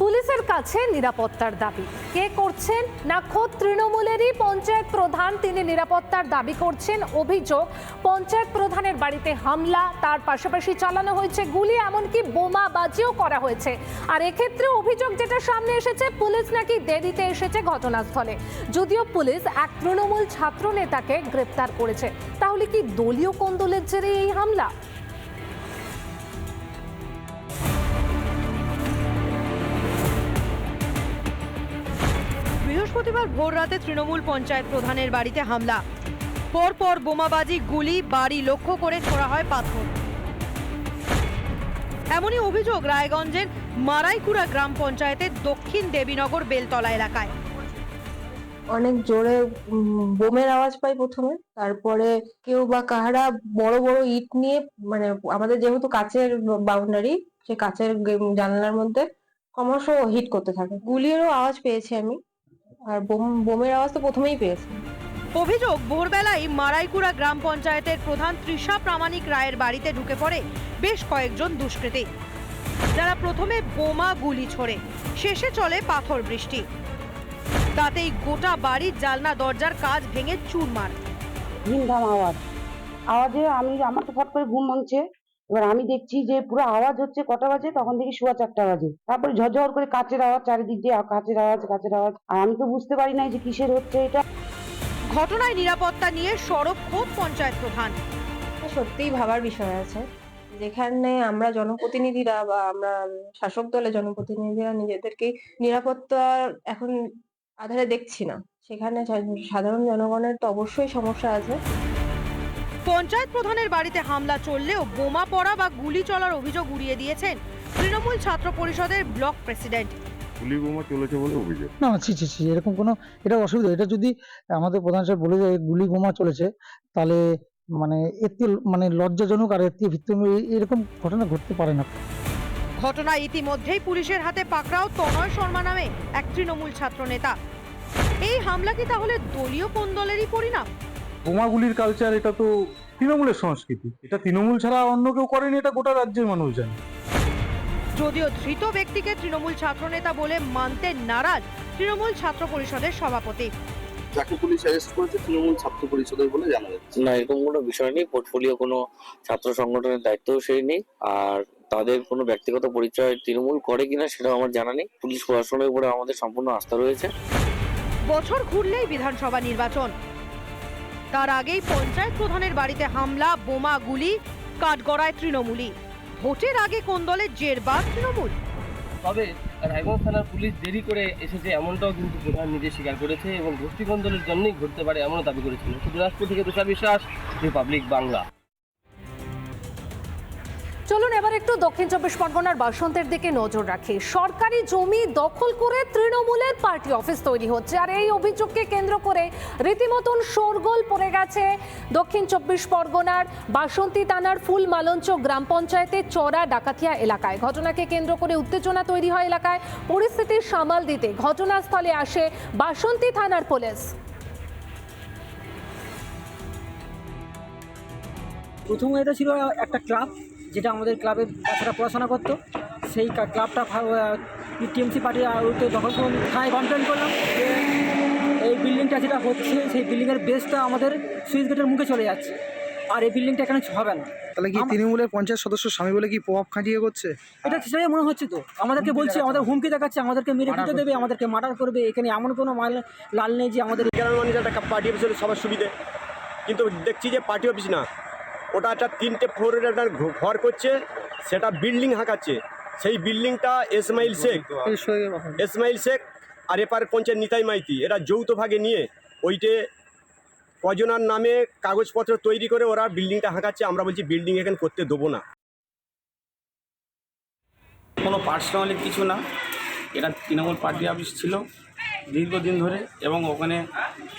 পুলিশের কাছে নিরাপত্তার দাবি। কে করছেন না খোদ তৃণমূলেরই পঞ্চায়েত প্রধান তিনি নিরাপত্তার দাবি করছেন। অভিযোগ, পঞ্চায়েত প্রধানের বাড়িতে হামলা, তার পাশাপাশি চালানো হয়েছে গুলি, এমনকি বোমা বাজিও করা হয়েছে। আর এক্ষেত্রে অভিযোগ যেটা সামনে এসেছে, পুলিশ নাকি দেরিতে এসেছে ঘটনাস্থলে। যদিও পুলিশ এক তৃণমূল ছাত্র নেতাকে গ্রেপ্তার করেছে। তাহলে কি দলীয় কোন্দলের জেরে এই হামলা? বৃহস্পতিবার ভোররাতে তৃণমূল পঞ্চায়েত প্রধানের বাড়িতে হামলা। পরপর বোমাবাজি, গুলি, বাড়ি লক্ষ্য করে ছোড়া হয় পাথর। এমনই অভিযোগ রায়গঞ্জের মারাইকুড়া গ্রাম পঞ্চায়েতের দক্ষিণ দেবীনগর বেলতলা এলাকায়। অনেক জোরে বোমের আওয়াজ পাই প্রথমে। তারপরে কেউ বা কাহারা বড় বড় ইট নিয়ে মানে আমাদের যেহেতু কাচের বাউন্ডারি সে কাচের গে- জানালার মধ্যে ক্রমশ হিট করতে থাকে। গুলিরও আওয়াজ পেয়েছি আমি। আর বোম বোমের আওয়াজ তো প্রথমেই পেয়েছি। অভিযোগ ভোরবেলায় মারাইকুড়া গ্রাম পঞ্চায়েতের প্রধান তৃষা প্রামাণিক রায়ের বাড়িতে ঢুকে পড়ে বেশ কয়েকজন দুষ্কৃতী। যারা প্রথমে বোমা গুলি ছোড়ে শেষে চলে পাথর বৃষ্টি। তাতেই গোটা বাড়ির জালনা দরজার কাজ ভেঙে চুরমার। ধুমধাম আওয়াজ। আওয়াজে আমি আমার তো ফট করে ঘুম ভাঙছে। এবার আমি দেখছি যে পুরো আওয়াজ হচ্ছে কটা বাজে? তখন দেখি সোয়া চারটা বাজে। তারপরে ঝরঝর করে কাচের আওয়াজ চারিদিক দিয়ে কাচের আওয়াজ কাচের আওয়াজ। আর আমি তো বুঝতে পারি না যে কিসের হচ্ছে এটা। ঘটনায় নিরাপত্তা নিয়ে সড়ক খোদ পঞ্চায়েত প্রধান। সত্যিই ভাবার বিষয় আছে। যেখানে আমরা জনপ্রতিনিধিরা বা আমরা শাসক দলের জনপ্রতিনিধিরা নিজেদেরকে নিরাপত্তা এখন আধারে দেখছি না। সেখানে সাধারণ জনগণের তো অবশ্যই সমস্যা আছে। পঞ্চায়েত প্রধানের বাড়িতে হামলা চললেও বোমা পড়া বা গুলি চলার অভিযোগ উড়িয়ে দিয়েছেন তৃণমূল ছাত্র পরিষদের ব্লক প্রেসিডেন্ট। গুলি বোমা চলেছে বলে অভিযোগ। না না ছি ছি ছি এরকম কোনো এটা অসুবিধা। এটা যদি আমাদের প্রধান সাহেব বলে যায় গুলি বোমা চলেছে তাহলে মানে থেকে মানে লজ্জাজনক আর এর থেকে ভিত্তিহীন এরকম ঘটনা ঘটতে পারে না। ঘটনায় ইতিমধ্যেই পুলিশের হাতে পাকড়াও তনয় শর্মা নামে এক তৃণমূল ছাত্র নেতা এই হামলা কি তাহলে দলীয় কোন দলেরই পরিণাম? বোমাগুলির কালচার এটা তো তৃণমূলের সংস্কৃতি। এটা তৃণমূল ছাড়া অন্য কেউ করেনি এটা গোটা রাজ্যের মানুষ জানে। যদিও ধৃত ব্যক্তিকে তৃণমূল ছাত্র নেতা বলে মানতে নারাজ তৃণমূল ছাত্র পরিষদের সভাপতি। যাকে পুলিশ অ্যারেস্ট করেছে তৃণমূল ছাত্র পরিষদের বলে জানা যাচ্ছে। না এরকম কোনো বিষয় নেই পোর্টফোলিও কোনো ছাত্র সংগঠনের দায়িত্বও সেই নেই আর তাদের কোনো ব্যক্তিগত পরিচয় তৃণমূল করে কিনা সেটাও আমার জানা নেই। পুলিশ প্রশাসনের উপরে আমাদের সম্পূর্ণ আস্থা রয়েছে। বছর ঘুরলেই বিধানসভা নির্বাচন। তার আগেই পঞ্চায়েত প্রধানের বাড়িতে হামলা, বোমা গুলি, কাঠগড়ায় তৃণমূলী। ভোটের আগে কোন দলের জেরবার তৃণমূল? তবে রায়গঞ্জ থানার পুলিশ দেরি করে এসেছে এমনটাও কিন্তু প্রধান নিজে স্বীকার করেছে এবং গোষ্ঠীকন্দলের জন্যই ঘটতে পারে এমনও দাবি করেছিল। দিনাজপুর থেকে তুষার বিশ্বাস, রিপাবলিক বাংলা। চলুন এবার একটু দক্ষিণ চব্বিশ পরগনার বাসন্তের দিকে নজর রাখি। সরকারি জমি দখল করে তৃণমূলের পার্টি অফিস তৈরি হচ্ছে আর এই অভিযোগকে কেন্দ্র করে রীতিমতন শোরগোল পড়ে গেছে দক্ষিণ চব্বিশ পরগনার বাসন্তী থানার ফুল মালঞ্চ গ্রাম পঞ্চায়েতের চড়া ডাকাতিয়া এলাকায়। ঘটনাকে কেন্দ্র করে উত্তেজনা তৈরি হয় এলাকায়। পরিস্থিতি সামাল দিতে ঘটনাস্থলে আসে বাসন্তী থানার পুলিশ। প্রথম এটা ছিল একটা ক্লাব যেটা আমাদের ক্লাবে বাচ্চারা পড়াশোনা করতো সেই ক্লাবটা টিএমসি পার্টি আউটে দখল করে থানায় কমপ্লেন করলাম যে এই বিল্ডিংটা যেটা হচ্ছে সেই বিল্ডিংয়ের বেসটা আমাদের সুইচ গেটের মুখে চলে যাচ্ছে। আর এই বিল্ডিংটা এখানে হবে না। তাহলে কি তৃণমূলের পঞ্চায়েত সদস্য স্বামী বলে কি প্রভাব খাটিয়ে করছে? এটা সেটাই মনে হচ্ছে তো। আমাদেরকে বলছে আমাদের হুমকি দেখাচ্ছে আমাদেরকে মেরে দিতে দেবে আমাদেরকে মার্ডার করবে। এখানে এমন কোনো মাল লাল নেই যে আমাদের গ্রামের মানুষ একটা পার্টি অফিস হলে সবার সুবিধে। কিন্তু দেখছি যে পার্টি অফিস না। ওটা একটা তিনটে ফ্লোরের একটা ঘর করছে, সেটা বিল্ডিং হাঁকাচ্ছে। সেই বিল্ডিংটা ইসমাইল শেখ ইসমাইল শেখ আর এপার পঞ্চায়েত নিতাই মাইতি এরা যৌথ ভাগে নিয়ে ওইটে কজনার নামে কাগজপত্র তৈরি করে ওরা বিল্ডিংটা হাঁকাচ্ছে, আমরা বলছি বিল্ডিং এখানে করতে দেবো না। কোনো পার্সোনালি কিছু না। এটা তৃণমূল পার্টি অফিস ছিল। দীর্ঘদিন ধরে এবং ওখানে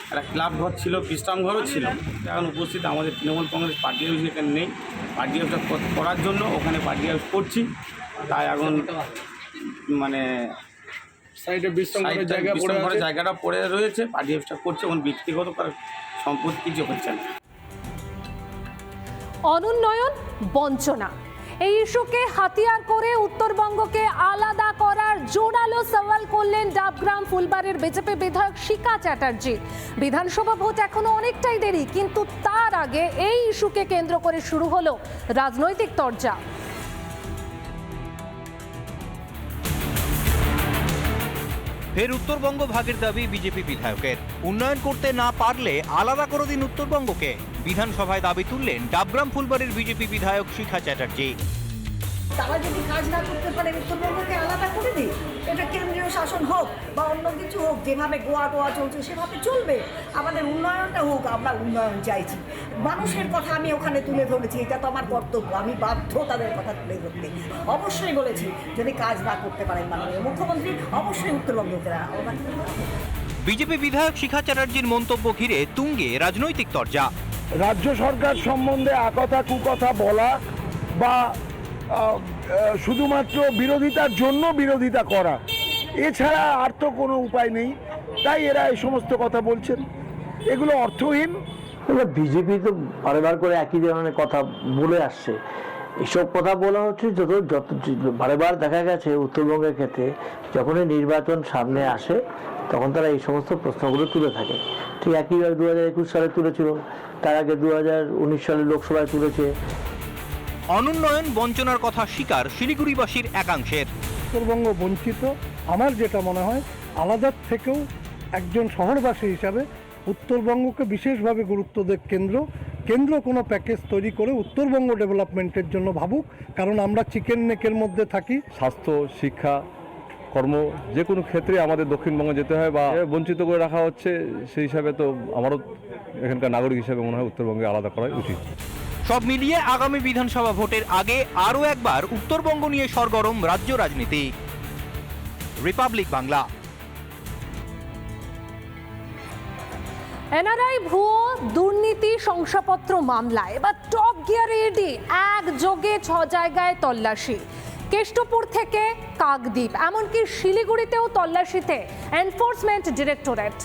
একটা ক্লাব ঘর ছিল বিশ্রাম ঘরও ছিল। এখন উপস্থিত আমাদের তৃণমূল কংগ্রেস পার্টি অফিস এখানে নেই। পার্টি কর- করার জন্য ওখানে পার্টি অফিস করছি। তাই এখন মানে সাইডে বিশ্রাম ঘরের জায়গাটা পড়ে রয়েছে পার্টি অফিসটা করছে এবং ব্যক্তিগত সম্পত্তি কিছু হচ্ছে না। অনুন্নয়ন বঞ্চনা। এই ইস্যুকে হাতিয়ার করে উত্তরবঙ্গকে আলাদা করার জোরালো করলেন ডাবগ্রাম ফুলবাড়ির বিজেপি বিধায়ক শিকা চ্যাটার্জি। বিধানসভা ভোট এখনও অনেকটাই দেরি, কিন্তু তার আগে এই ইস্যুকে কেন্দ্র করে শুরু হলো রাজনৈতিক তরজা। ফের উত্তরবঙ্গ ভাগের দাবি বিজেপি বিধায়কের। উন্নয়ন করতে না পারলে আলাদা করে দিন উত্তরবঙ্গকে। বিধানসভায় দাবি তুললেন ডাবগ্রাম ফুলবাড়ির বিজেপি বিধায়ক শিখা চ্যাটার্জি। তারা যদি কাজ না করতে পারে উত্তরবঙ্গকে আলাদা করে দিই। এটা কেন্দ্রীয় শাসন হোক বা অন্য কিছু হোক যেভাবে গোয়া গোয়া চলছে সেভাবে চলবে। আমাদের উন্নয়নটা হোক আমরা উন্নয়ন চাইছি। মানুষের কথা আমি ওখানে তুলে ধরেছি এটা তো আমার কর্তব্য। আমি বাধ্য তাদের কথা তুলে ধরতে। অবশ্যই বলেছি যদি কাজ না করতে পারেন মাননীয় মুখ্যমন্ত্রী অবশ্যই উত্তরবঙ্গকে। বিজেপি বিধায়ক শিখা চ্যাটার্জির মন্তব্য ঘিরে তুঙ্গে রাজনৈতিক তরজা। রাজ্য সরকার সম্বন্ধে আকথা কুকথা বলা বা শুধুমাত্র বিরোধিতার জন্য বিরোধিতা করা। এছাড়া আর তো কোনো উপায় নেই। তাই এরা এই সমস্ত কথা বলছেন। এগুলো অর্থহীন। বিজেপি তো বারবার করে একই ধরনের কথা বলে আসছে। এসব কথা বলা হচ্ছে যত যত বারবার দেখা গেছে উত্তরবঙ্গের ক্ষেত্রে, যখনই নির্বাচন সামনে আসে, তখন তারা এই সমস্ত প্রশ্নগুলো তুলে থাকে। ঠিক একইভাবে দু হাজার একুশ সালে তুলেছিল। তার আগে দু হাজার উনিশ সালে লোকসভায় তুলেছে। অনুন্নয়ন বঞ্চনার কথা স্বীকার শিলিগুড়িবাসীর একাংশের। উত্তরবঙ্গ বঞ্চিত আমার যেটা মনে হয় আলাদার থেকেও একজন শহরবাসী হিসাবে উত্তরবঙ্গকে বিশেষভাবে গুরুত্ব দেয় কেন্দ্র। কেন্দ্র কোনো প্যাকেজ তৈরি করে উত্তরবঙ্গ ডেভেলপমেন্টের জন্য ভাবুক কারণ আমরা চিকেন নেকের মধ্যে থাকি। স্বাস্থ্য শিক্ষা কর্ম যে কোনো ক্ষেত্রে আমাদের দক্ষিণবঙ্গে যেতে হয় বা বঞ্চিত করে রাখা হচ্ছে সেই হিসাবে তো আমারও এখানকার নাগরিক হিসাবে মনে হয় উত্তরবঙ্গে আলাদা করাই উচিত। সব মিলিয়ে আগামী বিধানসভা ভোটের আগে আরও একবার উত্তরবঙ্গ নিয়ে সরগরম রাজ্য রাজনীতি। রিপাবলিক বাংলা। এনআরআই ভুয়ো দুর্নীতি শংসাপত্র মামলায়, এবার টপ গিয়ারে ইডি একযোগে ছ জায়গায় তল্লাশি। কেষ্টপুর থেকে কাকদ্বীপ, এমনকি শিলিগুড়িতেও তল্লাশিতে এনফোর্সমেন্ট ডিরেক্টরেট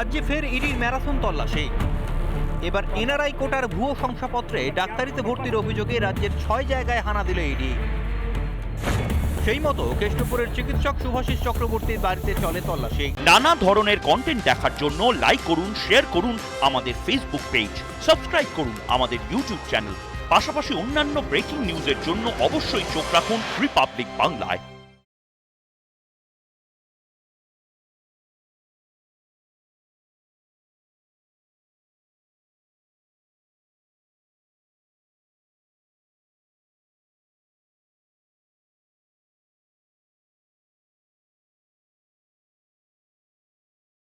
রাজ্যে ফের ইডির ম্যারাথন তল্লাশি। এবার এনআরআই কোটার ভুয়ো শংসাপত্রে ডাক্তারিতে ভর্তির অভিযোগে রাজ্যের ছয় জায়গায় হানা দিল ইডি। সেই মতো কেষ্টপুরের চিকিৎসক শুভাশিস চক্রবর্তীর বাড়িতে চলে তল্লাশি। নানা ধরনের কন্টেন্ট দেখার জন্য লাইক করুন শেয়ার করুন আমাদের ফেসবুক পেজ সাবস্ক্রাইব করুন আমাদের ইউটিউব চ্যানেল পাশাপাশি অন্যান্য ব্রেকিং নিউজের জন্য অবশ্যই চোখ রাখুন রিপাবলিক বাংলায়